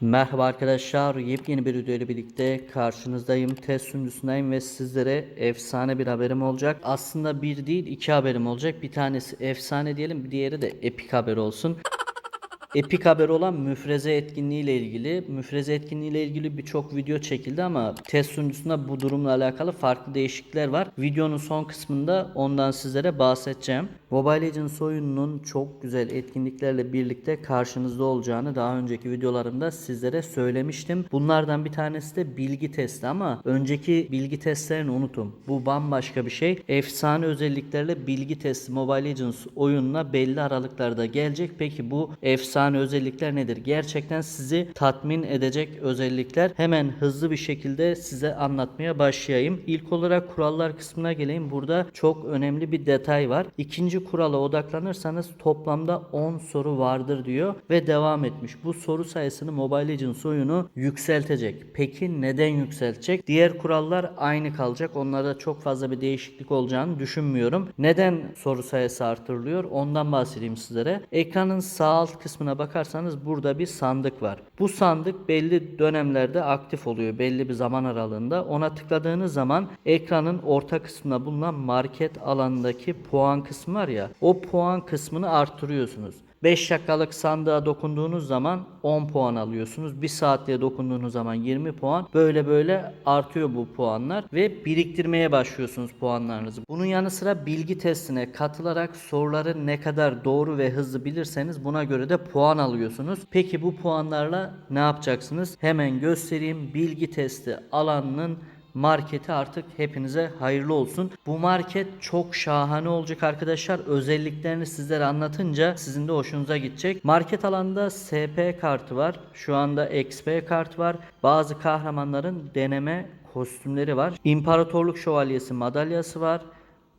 Merhaba arkadaşlar, yepyeni bir video ile birlikte karşınızdayım. Test sunucusundayım ve sizlere efsane bir haberim olacak. Aslında bir değil iki haberim olacak. Bir tanesi efsane diyelim, diğeri de epik haber olsun. Epik haber olan müfreze etkinliği ile ilgili. Müfreze etkinliği ile ilgili birçok video çekildi ama test sunucusunda bu durumla alakalı farklı değişiklikler var. Videonun son kısmında ondan sizlere bahsedeceğim. Mobile Legends oyununun çok güzel etkinliklerle birlikte karşınızda olacağını daha önceki videolarımda sizlere söylemiştim. Bunlardan bir tanesi de bilgi testi ama önceki bilgi testlerini unutun. Bu bambaşka bir şey. Efsane özelliklerle bilgi testi Mobile Legends oyununa belli aralıklarda gelecek. Peki bu efsane özellikler nedir? Gerçekten sizi tatmin edecek özellikler. Hemen hızlı bir şekilde size anlatmaya başlayayım. İlk olarak kurallar kısmına geleyim. Burada çok önemli bir detay var. İkinci kurala odaklanırsanız toplamda 10 soru vardır diyor ve devam etmiş. Bu soru sayısını Mobile Legends oyunu yükseltecek. Peki neden yükseltecek? Diğer kurallar aynı kalacak. Onlarda çok fazla bir değişiklik olacağını düşünmüyorum. Neden soru sayısı artırılıyor? Ondan bahsedeyim sizlere. Ekranın sağ alt kısmına bakarsanız burada bir sandık var. Bu sandık belli dönemlerde aktif oluyor. Belli bir zaman aralığında. Ona tıkladığınız zaman ekranın orta kısmında bulunan market alanındaki puan kısmı var ya o puan kısmını arttırıyorsunuz. 5 dakikalık sandığa dokunduğunuz zaman 10 puan alıyorsunuz. 1 saatliğe dokunduğunuz zaman 20 puan. Böyle böyle artıyor bu puanlar ve biriktirmeye başlıyorsunuz puanlarınızı. Bunun yanı sıra bilgi testine katılarak soruları ne kadar doğru ve hızlı bilirseniz buna göre de puan alıyorsunuz. Peki bu puanlarla ne yapacaksınız? Hemen göstereyim. Bilgi testi alanının marketi artık hepinize hayırlı olsun. Bu market çok şahane olacak arkadaşlar. Özelliklerini sizlere anlatınca sizin de hoşunuza gidecek. Market alanında SP kartı var. Şu anda XP kart var. Bazı kahramanların deneme kostümleri var. İmparatorluk Şövalyesi madalyası var.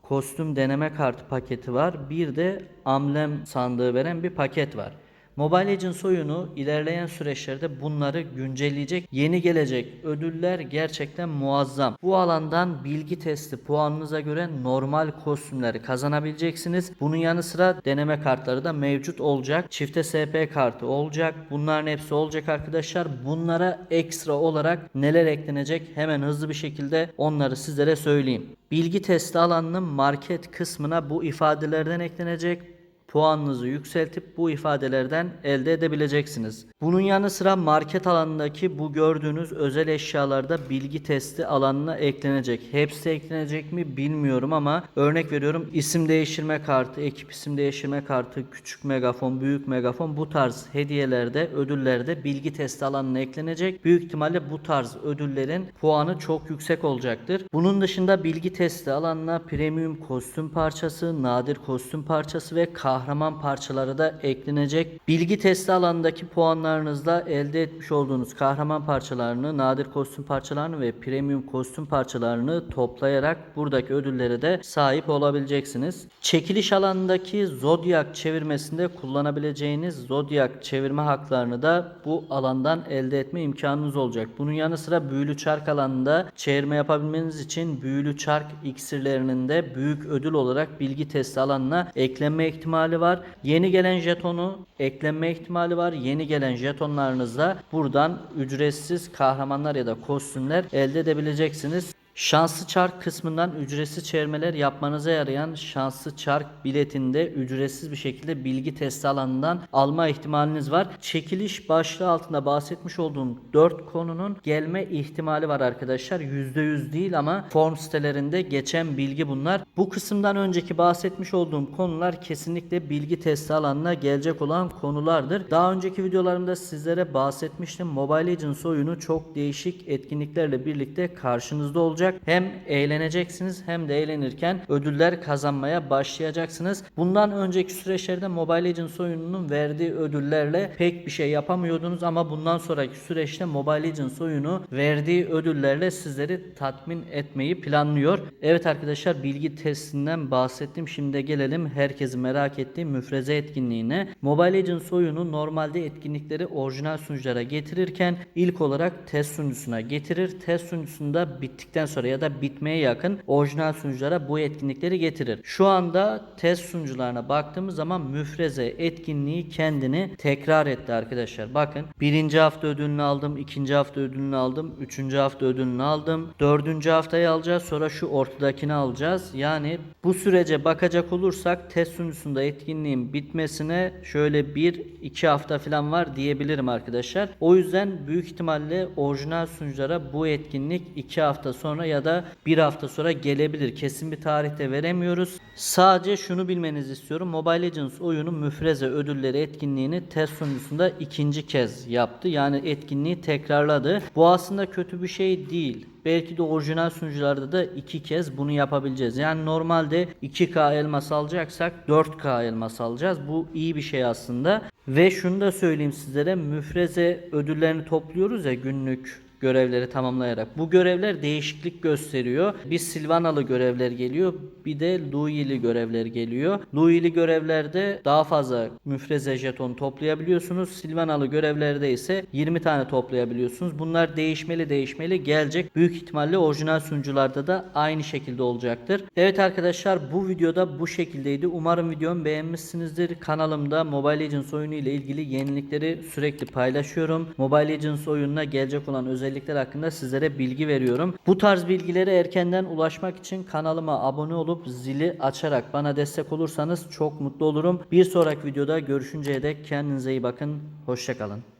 Kostüm deneme kartı paketi var. Bir de amblem sandığı veren bir paket var. Mobile Legends oyunu ilerleyen süreçlerde bunları güncelleyecek. Yeni gelecek ödüller gerçekten muazzam. Bu alandan bilgi testi puanınıza göre normal kostümleri kazanabileceksiniz. Bunun yanı sıra deneme kartları da mevcut olacak. Çifte SP kartı olacak. Bunların hepsi olacak arkadaşlar. Bunlara ekstra olarak neler eklenecek hemen hızlı bir şekilde onları sizlere söyleyeyim. Bilgi testi alanının market kısmına bu ifadelerden eklenecek puanınızı yükseltip bu ifadelerden elde edebileceksiniz. Bunun yanı sıra market alanındaki bu gördüğünüz özel eşyalarda bilgi testi alanına eklenecek. Hepsi eklenecek mi bilmiyorum ama örnek veriyorum isim değiştirme kartı, ekip isim değiştirme kartı, küçük megafon, büyük megafon bu tarz hediyelerde, ödüllerde bilgi testi alanına eklenecek. Büyük ihtimalle bu tarz ödüllerin puanı çok yüksek olacaktır. Bunun dışında bilgi testi alanına premium kostüm parçası, nadir kostüm parçası ve kahraman parçaları da eklenecek. Bilgi testi alanındaki puanlarınızla elde etmiş olduğunuz kahraman parçalarını, nadir kostüm parçalarını ve premium kostüm parçalarını toplayarak buradaki ödüllere de sahip olabileceksiniz. Çekiliş alanındaki Zodiac çevirmesinde kullanabileceğiniz Zodiac çevirme haklarını da bu alandan elde etme imkanınız olacak. Bunun yanı sıra büyülü çark alanında çevirme yapabilmeniz için büyülü çark iksirlerinin de büyük ödül olarak bilgi testi alanına eklenme ihtimali var. Yeni gelen jetonu eklenme ihtimali var. Yeni gelen jetonlarınızla buradan ücretsiz kahramanlar ya da kostümler elde edebileceksiniz. Şanslı çark kısmından ücretsiz çevirmeler yapmanıza yarayan şanslı çark biletinde ücretsiz bir şekilde bilgi testi alanından alma ihtimaliniz var. Çekiliş başlığı altında bahsetmiş olduğum 4 konunun gelme ihtimali var arkadaşlar. %100 değil ama form sitelerinde geçen bilgi bunlar. Bu kısımdan önceki bahsetmiş olduğum konular kesinlikle bilgi testi alanına gelecek olan konulardır. Daha önceki videolarımda sizlere bahsetmiştim. Mobile Legends oyunu çok değişik etkinliklerle birlikte karşınızda olacak. Hem eğleneceksiniz hem de eğlenirken ödüller kazanmaya başlayacaksınız. Bundan önceki süreçlerde Mobile Legends oyununun verdiği ödüllerle pek bir şey yapamıyordunuz ama bundan sonraki süreçte Mobile Legends oyunu verdiği ödüllerle sizleri tatmin etmeyi planlıyor. Evet arkadaşlar bilgi testinden bahsettim. Şimdi gelelim herkesin merak ettiği müfreze etkinliğine. Mobile Legends oyunu normalde etkinlikleri orijinal sunuculara getirirken ilk olarak test sunucusuna getirir. Test sunucusunda bittikten sonra sonra ya da bitmeye yakın orijinal sunuculara bu etkinlikleri getirir. Şu anda test sunucularına baktığımız zaman müfreze etkinliği kendini tekrar etti arkadaşlar. Bakın birinci hafta ödülünü aldım, ikinci hafta ödülünü aldım, üçüncü hafta ödülünü aldım, dördüncü haftayı alacağız sonra şu ortadakini alacağız. Yani bu sürece bakacak olursak test sunucusunda etkinliğin bitmesine şöyle bir iki hafta falan var diyebilirim arkadaşlar. O yüzden büyük ihtimalle orijinal sunuculara bu etkinlik iki hafta sonra ya da bir hafta sonra gelebilir. Kesin bir tarihte veremiyoruz. Sadece şunu bilmenizi istiyorum. Mobile Legends oyunu müfreze ödülleri etkinliğini test sunucusunda ikinci kez yaptı. Yani etkinliği tekrarladı. Bu aslında kötü bir şey değil. Belki de orijinal sunucularda da iki kez bunu yapabileceğiz. Yani normalde 2K elmas alacaksak 4K elmas alacağız. Bu iyi bir şey aslında. Ve şunu da söyleyeyim sizlere. Müfreze ödüllerini topluyoruz ya günlük görevleri tamamlayarak. Bu görevler değişiklik gösteriyor. Bir Silvanalı görevler geliyor. Bir de Louis'li görevler geliyor. Louis'li görevlerde daha fazla müfreze jeton toplayabiliyorsunuz. Silvanalı görevlerde ise 20 tane toplayabiliyorsunuz. Bunlar değişmeli değişmeli gelecek. Büyük ihtimalle orijinal sunucularda da aynı şekilde olacaktır. Evet arkadaşlar bu videoda bu şekildeydi. Umarım videomu beğenmişsinizdir. Kanalımda Mobile Legends oyunu ile ilgili yenilikleri sürekli paylaşıyorum. Mobile Legends oyununa gelecek olan özellikler hakkında sizlere bilgi veriyorum. Bu tarz bilgilere erkenden ulaşmak için kanalıma abone olup zili açarak bana destek olursanız çok mutlu olurum. Bir sonraki videoda görüşünceye dek kendinize iyi bakın. Hoşçakalın.